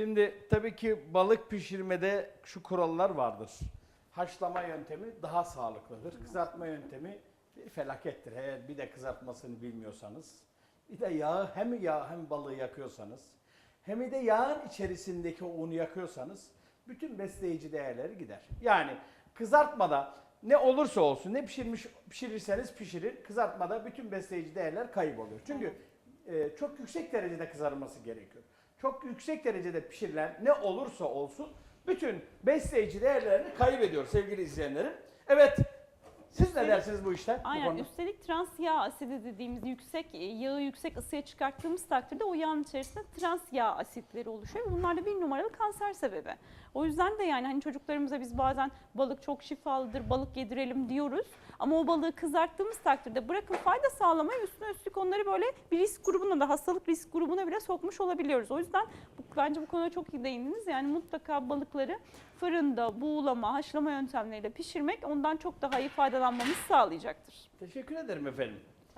Şimdi tabii ki balık pişirmede şu kurallar vardır. Haşlama yöntemi daha sağlıklıdır. Kızartma yöntemi bir felakettir. Eğer bir de kızartmasını bilmiyorsanız. Bir de yağı hem yağ hem balığı yakıyorsanız hem de yağın içerisindeki unu yakıyorsanız bütün besleyici değerleri gider. Yani kızartmada ne olursa olsun ne pişirmiş pişirirseniz pişirin kızartmada bütün besleyici değerler kayboluyor. Çünkü e, çok yüksek derecede kızarması gerekiyor. Çok yüksek derecede pişirilen ne olursa olsun bütün besleyici değerlerini kaybediyor sevgili izleyenlerim. Evet siz ne dersiniz bu işten? bu Aynen konuda? üstelik trans yağ asidi dediğimiz yüksek e, yağı yüksek ısıya çıkarttığımız takdirde o yağın içerisinde trans yağ asitleri oluşuyor. Bunlar da bir numaralı kanser sebebi. O yüzden de yani hani çocuklarımıza biz bazen balık çok şifalıdır, balık yedirelim diyoruz. Ama o balığı kızarttığımız takdirde bırakın fayda sağlamayı üstüne üstlük onları böyle bir risk grubuna da hastalık risk grubuna bile sokmuş olabiliyoruz. O yüzden bu, bence bu konuya çok iyi değindiniz. Yani mutlaka balıkları fırında, buğulama, haşlama yöntemleriyle pişirmek ondan çok daha iyi faydalanmamızı sağlayacaktır. Teşekkür ederim efendim.